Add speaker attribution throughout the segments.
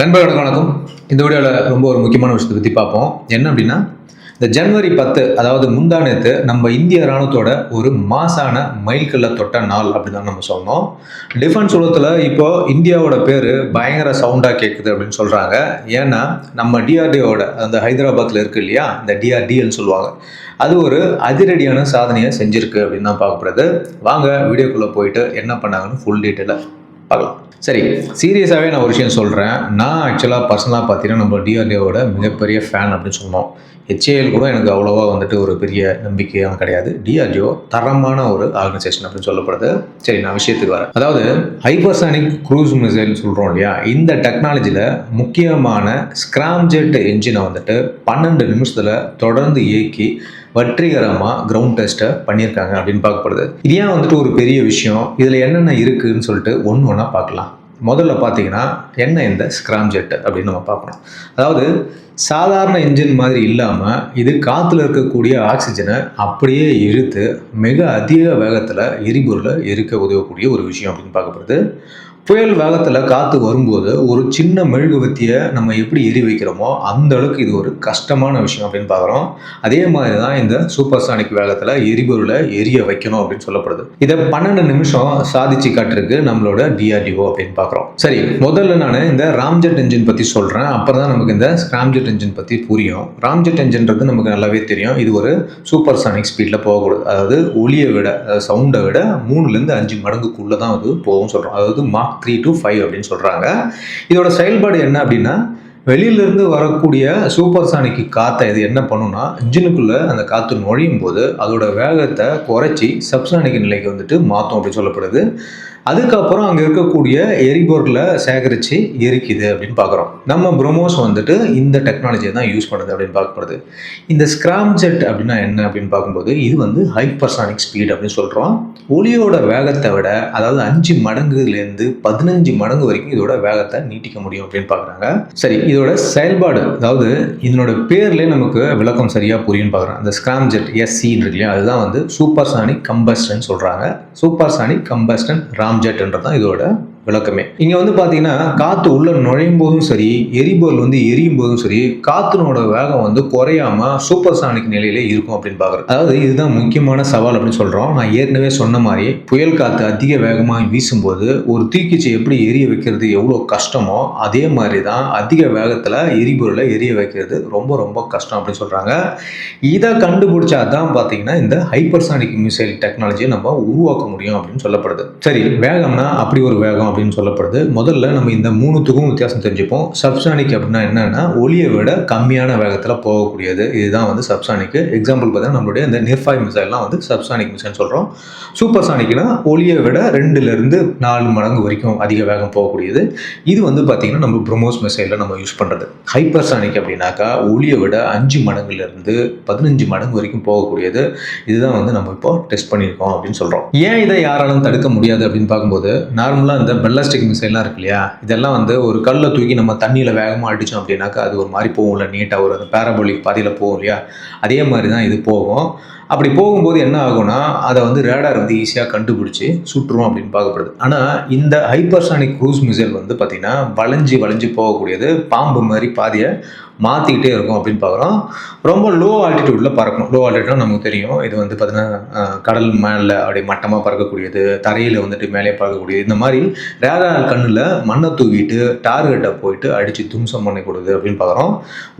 Speaker 1: நண்பர்களுக்கு வணக்கம். இந்த வீடியோவில் ரொம்ப ஒரு முக்கியமான விஷயத்தை பற்றி பார்ப்போம். என்ன அப்படின்னா இந்த ஜனவரி பத்து அதாவது முந்தா நேத்து நம்ம இந்திய ராணுவத்தோட ஒரு மாசான மைல்கல்ல தொட்ட நாள் அப்படின்னு தான் நம்ம சொன்னோம். டிஃபென்ஸ் உலகத்தில் இப்போ இந்தியாவோட பேர் பயங்கர சவுண்டாக கேட்குது அப்படின்னு சொல்கிறாங்க ஏன்னா நம்ம டிஆர்டிஓட அந்த ஹைதராபாத்தில் இருக்கு இல்லையா இந்த டிஆர்டிஎல்னு சொல்லுவாங்க. அது ஒரு அதிரடியான சாதனையை செஞ்சிருக்கு அப்படின்னு தான் பார்க்கப்படுது. வாங்க வீடியோக்குள்ளே போயிட்டு என்ன பண்ணாங்கன்னு ஃபுல் டீட்டெயிலாக பார்க்கலாம். சரி சீரியஸாகவே நான் ஒரு விஷயம் சொல்கிறேன் நான் ஆக்சுவலாக பர்சனலாக பார்த்தீங்கன்னா நம்ம டிஆர்டிஓட மிகப்பெரிய ஃபேன் அப்படின்னு சொன்னோம் ஹெச்ஏஎல் கூட எனக்கு அவ்வளோவா வந்துட்டு ஒரு பெரிய நம்பிக்கையாக கிடையாது. டிஆர்டிஓ தரமான ஒரு ஆர்கனைசேஷன் அப்படின்னு சொல்லப்படுது. சரி நான் விஷயத்துக்கு வரேன். அதாவது ஹைப்பர்சானிக் க்ரூஸ் மிசைல் சொல்கிறோம் இல்லையா? இந்த டெக்னாலஜியில் முக்கியமான ஸ்கிராம்ஜெட் என்ஜினை வந்துட்டு பன்னெண்டு நிமிஷத்தில் தொடர்ந்து இயக்கி வெற்றிகரமாக கிரவுண்ட் டெஸ்ட்டை பண்ணியிருக்காங்க அப்படின்னு பார்க்கப்படுது. இது ஏன் வந்துட்டு ஒரு பெரிய விஷயம்? இதில் என்னென்ன இருக்குதுன்னு சொல்லிட்டு ஒன்று ஒன்றா பார்க்கலாம். முதல்ல பார்த்தீங்கன்னா என்ன இந்த ஸ்கிராம் ஜெட் அப்படின்னு நம்ம பார்க்கணும். அதாவது சாதாரண இன்ஜின் மாதிரி இல்லாமல் இது காற்றுல இருக்கக்கூடிய ஆக்சிஜனை அப்படியே இழுத்து மிக அதிக வேகத்தில் எரிபொருளை எரிக்க உதவக்கூடிய ஒரு விஷயம் அப்படின்னு பார்க்கப்படுது. புயல் வேகத்தில் காற்று வரும்போது ஒரு சின்ன மெழுகுவத்தியை நம்ம எப்படி எரி வைக்கிறோமோ அந்த அளவுக்கு இது ஒரு கஷ்டமான விஷயம் அப்படின்னு பார்க்குறோம். அதே மாதிரி தான் இந்த சூப்பர் சானிக் வேகத்தில் எரிபொருளை எரிய வைக்கணும் அப்படின்னு சொல்லப்படுது. இதை பன்னெண்டு நிமிஷம் சாதிச்சு காட்டுறதுக்கு நம்மளோட டிஆர்டிஓ அப்படின்னு பார்க்குறோம். சரி முதல்ல நான் இந்த ராம்ஜெட் என்ஜின் பற்றி சொல்கிறேன் அப்புறம் தான் நமக்கு இந்த ஸ்கிராம்ஜெட் என்ஜின் பற்றி புரியும். ராம்ஜெட் என்ஜின்றது நமக்கு நல்லாவே தெரியும். இது ஒரு சூப்பர் சானிக் ஸ்பீடில் போகக்கூடாது. அதாவது ஒளியை விட சவுண்டை விட மூணுலேருந்து அஞ்சு மடங்குக்குள்ளே தான் அது போகும் சொல்கிறோம் அதாவது மார்க் த்ரீ டு ஃபைவ் அப்படின்னு சொல்கிறாங்க இதோட செயல்பாடு என்ன அப்படின்னா வெளியிலேருந்து வரக்கூடிய சூப்பர்சானிக்கு காற்றை இது என்ன பண்ணுன்னா இன்ஜினுக்குள்ளே அந்த காற்று நுழையும் போது அதோட வேகத்தை குறைச்சி சப்சானிக் நிலைக்கு வந்துட்டு மாற்றும் அப்படின்னு சொல்லப்படுது. அதுக்கப்புறம் அங்கே இருக்கக்கூடிய எரிபொருளை சேகரித்து எரிக்குது அப்படின்னு பார்க்குறோம். நம்ம ப்ரோமோஸ் வந்துட்டு இந்த டெக்னாலஜியை தான் யூஸ் பண்ணுது அப்படின்னு பார்க்கப்படுது. இந்த ஸ்கிராம் ஜெட் அப்படின்னா என்ன அப்படின்னு பார்க்கும்போது இது வந்து ஹைப்பர்சானிக் ஸ்பீட் அப்படின்னு சொல்கிறோம் ஒளியோட வேகத்தை விட அதாவது அஞ்சு மடங்குலேருந்து பதினஞ்சு மடங்கு வரைக்கும் இதோட வேகத்தை நீட்டிக்க முடியும் அப்படின்னு பார்க்குறாங்க. சரி இதோட செயல்பாடு அதாவது இதனோட பேர்லேயே நமக்கு விளக்கம் சரியாக புரியும்னு பார்க்குறேன் அந்த ஸ்கிராம் ஜெட் எஸ்சி இருக்கு இல்லையா அதுதான் வந்து சூப்பர்சானிக் கம்பஸ்டன் சொல்கிறாங்க சூப்பர் சானிக் கம்பஸ்டன் ராம்ஜெட்ன்றது தான் இதோட விளக்கமே. இங்கே வந்து பார்த்தீங்கன்னா காற்று உள்ள நுழையும் போதும் சரி எரிபொருள் வந்து எரியும் போதும் சரி காற்றினோட வேகம் வந்து குறையாம சூப்பர் சானிக் நிலையிலே இருக்கும் அப்படின்னு பார்க்குறேன் அதாவது இதுதான் முக்கியமான சவால் அப்படின்னு சொல்கிறோம் நான் ஏற்கனவே சொன்ன மாதிரி புயல் காற்று அதிக வேகமாக வீசும்போது ஒரு தீக்குச்சி எப்படி எரிய வைக்கிறது எவ்வளோ கஷ்டமோ அதே மாதிரி தான் அதிக வேகத்தில் எரிபொருளை எரிய வைக்கிறது ரொம்ப ரொம்ப கஷ்டம் அப்படின்னு சொல்கிறாங்க இதை கண்டுபிடிச்சா தான் பார்த்தீங்கன்னா இந்த ஹைப்பர்சானிக் மிசைல் டெக்னாலஜியை நம்ம உருவாக்க முடியும் அப்படின்னு சொல்லப்படுது. சரி வேகம்னா அப்படி ஒரு வேகம் அப்படின்னு சொல்லப்படுது. முதல்ல நம்ம இந்த மூணுத்துக்கும் வித்தியாசம் தெரிஞ்சுப்போம். சப்சானிக் அப்படின்னா என்னன்னா ஒளியை விட கம்மியான வேகத்தில் போகக்கூடியது. இதுதான் வந்து சப்சானிக் எக்ஸாம்பிள் பார்த்தீங்கன்னா நம்மளுடைய இந்த நிர்ஃபாய் மிசைல்லாம் வந்து சப்சானிக் மிசைல் சொல்கிறோம் சூப்பர் சானிக்னா ஒளியை விட ரெண்டுலேருந்து நாலு மடங்கு வரைக்கும் அதிக வேகம் போகக்கூடியது. இது வந்து பார்த்திங்கன்னா நம்ம ப்ரொமோஸ் மிசைலில் நம்ம யூஸ் பண்ணுறது ஹைப்பர் சானிக் அப்படின்னாக்கா ஒளியை விட அஞ்சு மடங்குலேருந்து பதினஞ்சு மடங்கு வரைக்கும் போகக்கூடியது. இதுதான் வந்து நம்ம இப்போ டெஸ்ட் பண்ணியிருக்கோம் அப்படின்னு சொல்கிறோம் ஏன் இதை யாராலும் தடுக்க முடியாது அப்படின்னு பார்க்கும்போது நார்மலாக இந்த பெல்லாஸ்டிக் மிசைல்லாம் இருக்கு இல்லையா இதெல்லாம் வந்து ஒரு கல்லை தூக்கி நம்ம தண்ணியில் வேகமாக அடித்தோம் அப்படின்னாக்கா அது ஒரு மாதிரி போகும்ல நீட்டாக ஒரு அந்த பேரபோலிக் பாதையில் போகும் இல்லையா அதே மாதிரி தான் இது போகும். அப்படி போகும்போது என்ன ஆகும்னா அதை வந்து ரேடார் வந்து ஈஸியாக கண்டுபிடிச்சி சுட்டுரும் அப்படின்னு பார்க்கப்படுது. ஆனால் இந்த ஹைப்பர்சானிக் க்ரூஸ் மிசைல் வந்து பார்த்திங்கன்னா வளைஞ்சு வளைஞ்சு போகக்கூடியது பாம்பு மாதிரி பாதியை மாற்றிக்கிட்டே இருக்கும் அப்படின்னு பார்க்குறோம். ரொம்ப லோ ஆல்டிடியூடில் பறக்கணும் லோ ஆல்டிடியூட்னா நமக்கு தெரியும். இது வந்து பார்த்திங்கன்னா கடல் மேலே அப்படியே மட்டமாக பறக்கக்கூடியது தரையில் வந்துட்டு மேலே பறக்கக்கூடியது. இந்த மாதிரி ரேடார் கண்ணில் மண்ணை தூவிட்டு டார்கெட்டை போயிட்டு அடித்து தும்சம் பண்ணக்கூடாது அப்படின்னு பார்க்குறோம்.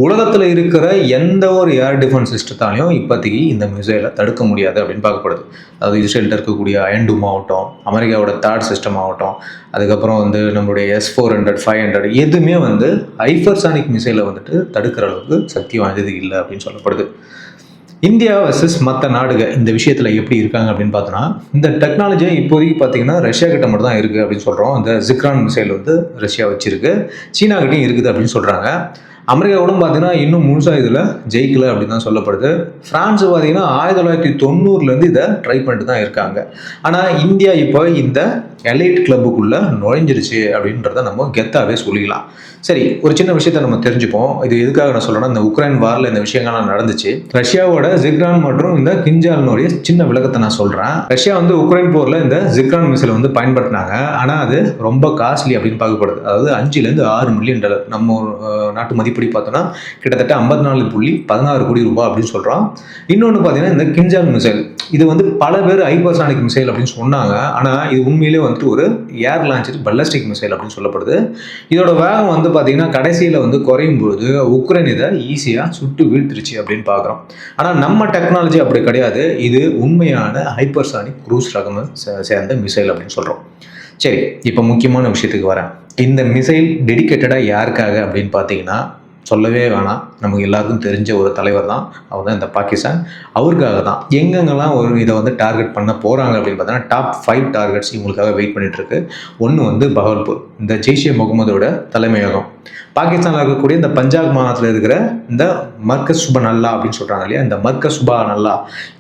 Speaker 1: உலகத்தில் இருக்கிற எந்த ஒரு ஏர் டிஃபென்ஸ் சிஸ்டத்தாலையும் இப்போதைக்கு இந்த மிசைலை தடுக்க முடியாது அப்படின்னு பார்க்கப்படுது. அதாவது இஸ்ரேல்கிட்ட இருக்கக்கூடிய அயன்டூம் ஆகட்டும் அமெரிக்காவோட தாட் சிஸ்டம் ஆகட்டும் அதுக்கப்புறம் வந்து நம்மளுடைய S four hundred five hundred எதுவுமே வந்து ஹைப்பர்சானிக் மிசைலை வந்துட்டு தடுக்கிற அளவுக்கு சக்தி வாய்ந்தது இல்லை அப்படின்னு சொல்லப்படுது. இந்தியா வர்சஸ் மற்ற நாடுகள் இந்த விஷயத்தில் எப்படி இருக்காங்க அப்படின்னு பார்த்தோன்னா இந்த டெக்னாலஜியை இப்போதைக்கு பார்த்தீங்கன்னா ரஷ்யா கிட்ட மட்டும் தான் இருக்குது அப்படின்னு சொல்கிறோம் இந்த ஜிக்ரான் மிசைல் வந்து ரஷ்யா வச்சிருக்கு. சீனா கிட்டேயும் இருக்குது அப்படின்னு சொல்கிறாங்க அமெரிக்கா கூட பார்த்தீங்கன்னா இன்னும் முழுசாக இதில் ஜெயிக்கல அப்படின்னு தான் சொல்லப்படுது. ஃப்ரான்ஸ் பார்த்தீங்கன்னா ஆயிரத்தி தொள்ளாயிரத்தி தொண்ணூறுலேருந்து இதை ட்ரை பண்ணிட்டு தான் இருக்காங்க. ஆனால் இந்தியா இப்போ இந்த எலைட் கிளப்புக்குள்ளே நுழைஞ்சிருச்சு அப்படின்றத நம்ம கெத்தாவே சொல்லிக்கலாம் சரி ஒரு சின்ன விஷயத்த நம்ம தெரிஞ்சுப்போம். இது எதுக்காக நான் சொல்லணும்னா இந்த உக்ரைன் வாரில் இந்த விஷயங்கள்லாம் நடந்துச்சு. ரஷ்யாவோட ஜிக்ரான் மற்றும் இந்த கிஞ்சால்னுடைய சின்ன விளக்கத்தை நான் சொல்றேன். ரஷ்யா வந்து உக்ரைன் போர்ல இந்த ஜிக்ரான் மிசைல் வந்து பயன்படுத்தினாங்க. ஆனால் அது ரொம்ப காஸ்ட்லி அப்படின்னு பார்க்கப்படுது. அதாவது அஞ்சுலேருந்து ஆறு மில்லியன் டாலர் நம்ம நாட்டு மதிப்படி பார்த்தோம்னா கிட்டத்தட்ட ஐம்பத்தி நாலு புள்ளி பதினாறு கோடி ரூபாய் அப்படின்னு சொல்கிறோம் இன்னொன்று பார்த்தீங்கன்னா இந்த கிஞ்சால் மிசைல் இது வந்து பல பேர் ஹைபர்சானிக் மிசைல் அப்படின்னு சொன்னாங்க. ஆனால் இது உண்மையிலே வந்துட்டு ஒரு ஏர் லான்ச்சர் பல்லஸ்டிக் மிசைல் அப்படின்னு சொல்லப்படுது. இதோட வேகம் வந்து பார்த்தீங்கன்னா கடைசியில் வந்து குறையும் போது உக்ரைன் இதை ஈஸியாக சுட்டு வீழ்த்திருச்சு அப்படின்னு பார்க்குறோம் ஆனால் நம்ம டெக்னாலஜி அப்படி கிடையாது. இது உண்மையான ஹைப்பர்சானிக் குரூஸ் ரகம் சேர்ந்த மிசைல் அப்படின்னு சொல்கிறோம் சரி இப்போ முக்கியமான விஷயத்துக்கு வரேன். இந்த மிசைல் டெடிகேட்டடாக யாருக்காக அப்படின்னு பார்த்தீங்கன்னா சொல்லவே வேணாம். நமக்கு எல்லாருக்கும் தெரிஞ்ச ஒரு தலைவர் தான். அவர் தான் இந்த பாகிஸ்தான். அவருக்காக தான் எங்கெங்கெல்லாம் ஒரு இதை வந்து டார்கெட் பண்ண போகிறாங்க அப்படின்னு பார்த்தீங்கன்னா டாப் ஃபைவ் டார்கெட்ஸ் இவங்களுக்காக வெயிட் பண்ணிகிட்ருக்கு ஒன்று வந்து பகல்பூர். இந்த ஜெய்ஷே முகமதோட தலைமையகம். பாகிஸ்தானில் இருக்கக்கூடிய இந்த பஞ்சாப் மாநிலத்தில் இருக்கிற இந்த மர்க்க சுப நல்லா அப்படின்னு சொல்கிறாங்க இல்லையா? இந்த மர்க்க சுபா நல்லா.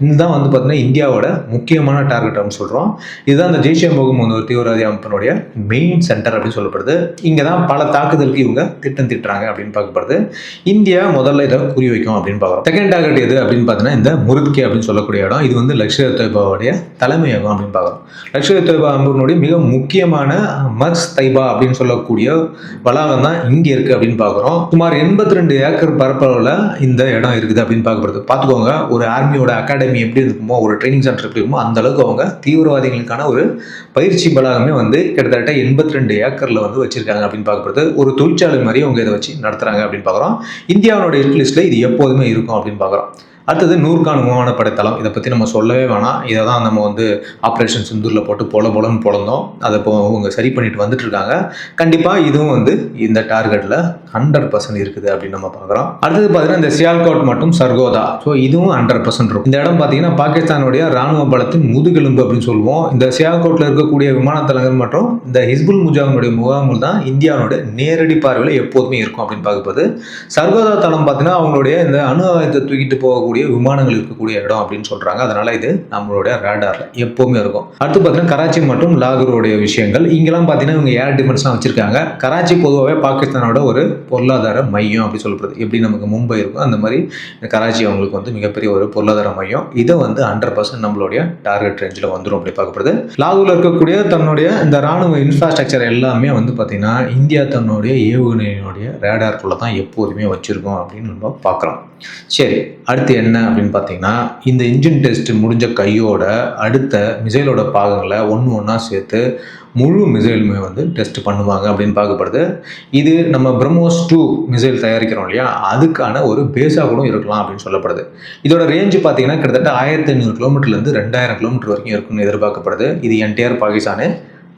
Speaker 1: இதுதான் வந்து பார்த்தீங்கன்னா இந்தியாவோட முக்கியமான டார்கெட் அப்படின்னு சொல்கிறோம் இதுதான் இந்த ஜெய்ஷே முகமது ஒரு தீவிரவாதி அமைப்பினுடைய மெயின் சென்டர் அப்படின்னு சொல்லப்படுது. இங்கே தான் பல தாக்குதலுக்கு இவங்க திட்டம் திட்டுறாங்க அப்படின்னு பார்க்கப்படுது. இந்தியா முதல்ல இதை குறி வைக்கும் அப்படின்னு பார்க்குறோம். செகண்ட் டார்கெட் எது அப்படின்னு பார்த்தீங்கன்னா இந்த முருத்கே அப்படின்னு சொல்லக்கூடிய இடம். இது வந்து லஷ்கர் தொய்பாவுடைய தலைமையகம் அப்படின்னு பார்க்குறோம். லஷ்கர் தொய்பா அமைப்பினுடைய மிக முக்கியமான மர்ஸ் தைபா அப்படின்னு சொல்லக்கூடிய வளாகம் தான் இங்கே இருக்குது அப்படின்னு பார்க்குறோம். சுமார் எண்பத்தி ரெண்டு ஏக்கர் பரப்பளவில் இந்த இடம் இருக்குது அப்படின்னு பார்க்கப்படுது. பார்த்துக்கோங்க ஒரு ஆர்மியோட அகாடமி எப்படி இருக்குமோ ஒரு ட்ரைனிங் சென்டர் எப்படி இருக்குமோ அந்த அளவுக்கு அவங்க தீவிரவாதிகளுக்கான ஒரு பயிற்சி பலாகமே வந்து கிட்டத்தட்ட எண்பத்தி ரெண்டு ஏக்கரில் வந்து வச்சிருக்காங்க அப்படின்னு பார்க்கப்படுது. ஒரு தொழிற்சாலை மாதிரி அவங்க இதை வச்சு நடத்துகிறாங்க அப்படின்னு பார்க்குறோம். இந்தியாவோட ஹிட் லிஸ்ட்டில் இது எப்போதுமே இருக்கும் அப்படின்னு பார்க்குறோம். அடுத்தது நூர்கான் விமான படைத்தளம் இதை பற்றி நம்ம சொல்லவே வேணாம். இதை தான் நம்ம வந்து ஆப்ரேஷன் சிந்தூரில் போட்டு பொல பொலன்னு பொழந்தோம் அதை இப்போ அவங்க சரி பண்ணிட்டு வந்துட்டு இருக்காங்க கண்டிப்பாக இதுவும் வந்து இந்த டார்கெட்டில் ஹண்ட்ரட் பர்சன்ட் இருக்குது அப்படின்னு நம்ம பார்க்குறோம். அடுத்தது பார்த்தீங்கன்னா இந்த சியால்கோட் மற்றும் சர்கோதா. ஸோ இதுவும் ஹண்ட்ரட் பர்சன்ட் இருக்கும். இந்த இடம் பார்த்தீங்கன்னா பாகிஸ்தானுடைய ராணுவ பலத்தின் முதுகெலும்பு அப்படின்னு சொல்லுவோம். இந்த சியால்கோட்டில் இருக்கக்கூடிய விமானத்தளங்கள் மற்றும் இந்த ஹிஸ்புல் முஜாமுடைய முகாம்கள் தான் இந்தியாவுடைய நேரடி பார்வையில் எப்போதுமே இருக்கும் அப்படின்னு பார்க்கும்போது சர்கோதா தளம் பார்த்தீங்கன்னா அவங்களுடைய இந்த அணு ஆயுதத்தை தூக்கிட்டு போகக்கூடிய விமானங்கள் இருக்கக்கூடிய இடம் அப்படின்னு சொல்றாங்க. அதனால இது நம்மளுடைய ரேடார்ல எப்பவுமே இருக்கும். அடுத்து பார்த்தீங்கன்னா கராச்சி மற்றும் லாகூருடைய விஷயங்கள். இங்கெல்லாம் பார்த்தீங்கன்னா இவங்க ஏர் டிஃபென்ஸ்லாம் வச்சிருக்காங்க. கராச்சி பொதுவாகவே பாகிஸ்தானோட ஒரு பொருளாதார மையம் அப்படி சொல்லப்படுது எப்படி நமக்கு மும்பை இருக்கும் அந்த மாதிரி கராச்சி அவங்களுக்கு வந்து மிகப்பெரிய ஒரு பொருளாதார மையம். இதை வந்து ஹண்ட்ரட் பர்சன்ட் நம்மளுடைய டார்கெட் ரேஞ்சில் வந்துடும் அப்படி பார்க்கப்படுது. லாகூரில் இருக்கக்கூடிய தன்னுடைய இந்த ராணுவ இன்ஃப்ராஸ்ட்ரக்சர் எல்லாமே வந்து பார்த்தீங்கன்னா இந்தியா தன்னுடைய ஏவுகணையினுடைய ரேடார்க்குள்ளே தான் எப்போதுமே வச்சிருக்கோம் அப்படின்னு நம்ம பார்க்குறோம். சரி அடுத்து என்ன? என்ன அப்படின்னு பார்த்தீங்கன்னா இந்த இன்ஜின் டெஸ்ட் முடிஞ்ச கையோட அடுத்த மிசைலோட பாகங்களை ஒன்று ஒன்றா சேர்த்து முழு மிசைலுமே வந்து டெஸ்ட் பண்ணுவாங்க அப்படின்னு பார்க்கப்படுது. இது நம்ம பிரம்மோஸ் டூ மிசைல் தயாரிக்கிறோம் இல்லையா? அதுக்கான ஒரு பேஸாக கூட இருக்கலாம் அப்படின்னு சொல்லப்படுது. இதோட ரேஞ்சு பார்த்தீங்கன்னா கிட்டத்தட்ட ஆயிரத்தி ஐநூறு கிலோமீட்டர்லேருந்து ரெண்டாயிரம் கிலோமீட்டர் வரைக்கும் இருக்கும்னு எதிர்பார்க்கப்படுது. இது என்டையர் பாகிஸ்தானே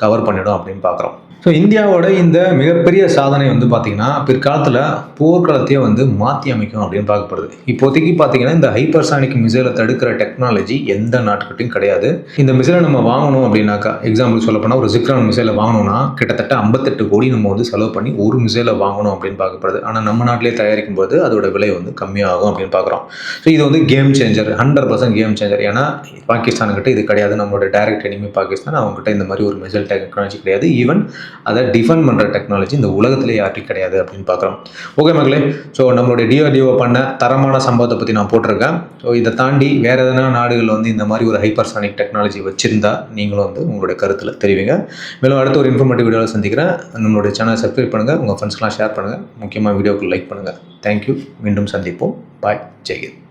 Speaker 1: கவர் பண்ணிடும் அப்படின்னு பார்க்குறோம். ஸோ இந்தியாவோட இந்த மிகப்பெரிய சாதனை வந்து பார்த்தீங்கன்னா பிற்காலத்தில் போர்க்களத்தையே வந்து மாற்றி அமைக்கும் அப்படின்னு பார்க்கப்படுது. இப்போதைக்கு பார்த்தீங்கன்னா இந்த ஹைப்பர்சானிக் மிசைலை தடுக்கிற டெக்னாலஜி எந்த நாட்டுக்கிட்டையும் கிடையாது. இந்த மிசைலை நம்ம வாங்கணும் அப்படின்னாக்கா எக்ஸாம்பிள் சொல்ல போனால் ஒரு ஜிக்ரான் மிசைலை வாங்கணும்னா கிட்டத்தட்ட ஐம்பத்தெட்டு கோடி நம்ம வந்து செலவு பண்ணி ஒரு மிசைலை வாங்கணும் அப்படின்னு பார்க்கப்படுது. ஆனால் நம்ம நாட்டிலே தயாரிக்கும் போது அதோட விலை வந்து கம்மியாகும் அப்படின்னு பார்க்குறோம். ஸோ இது வந்து game changer hundred percent game changer ஏன்னா பாகிஸ்தான்கிட்ட இது கிடையாது. நம்மளோட டைரக்ட் எனிமி பாகிஸ்தான். அவங்ககிட்ட இந்த மாதிரி ஒரு மிசைல் டெக்னாலஜி கிடையாது. ஈவன் அதை டிஃபெண்ட் பண்ணுற டெக்னாலஜி இந்த உலகத்திலே யார்ட்டும் கிடையாது அப்படின்னு பார்க்குறோம். ஓகே மகளே ஸோ நம்மளுடைய டிஆர்டிஓ பண்ண தரமான சம்பவத்தை பற்றி நான் போட்டிருக்கேன். ஸோ இதை தாண்டி வேறு எதனா நாடுகளில் வந்து இந்த மாதிரி ஒரு ஹைப்பர்சானிக் டெக்னாலஜி வச்சுருந்தா நீங்களும் வந்து உங்களுடைய கருத்தில் தெரிவிங்க. மேலும் அடுத்த ஒரு இன்ஃபர்மேட்டிவ் வீடியோவில் சந்திக்கிறேன். நம்மளுடைய சேனலை சப்ஸ்கிரைப் பண்ணுங்கள் உங்கள் ஃப்ரெண்ட்ஸ்க்கெலாம் ஷேர் பண்ணுங்கள் முக்கியமாக வீடியோக்கு லைக் பண்ணுங்கள் தேங்க்யூ மீண்டும் சந்திப்போம். பாய் ஜெய்ஹிந்த்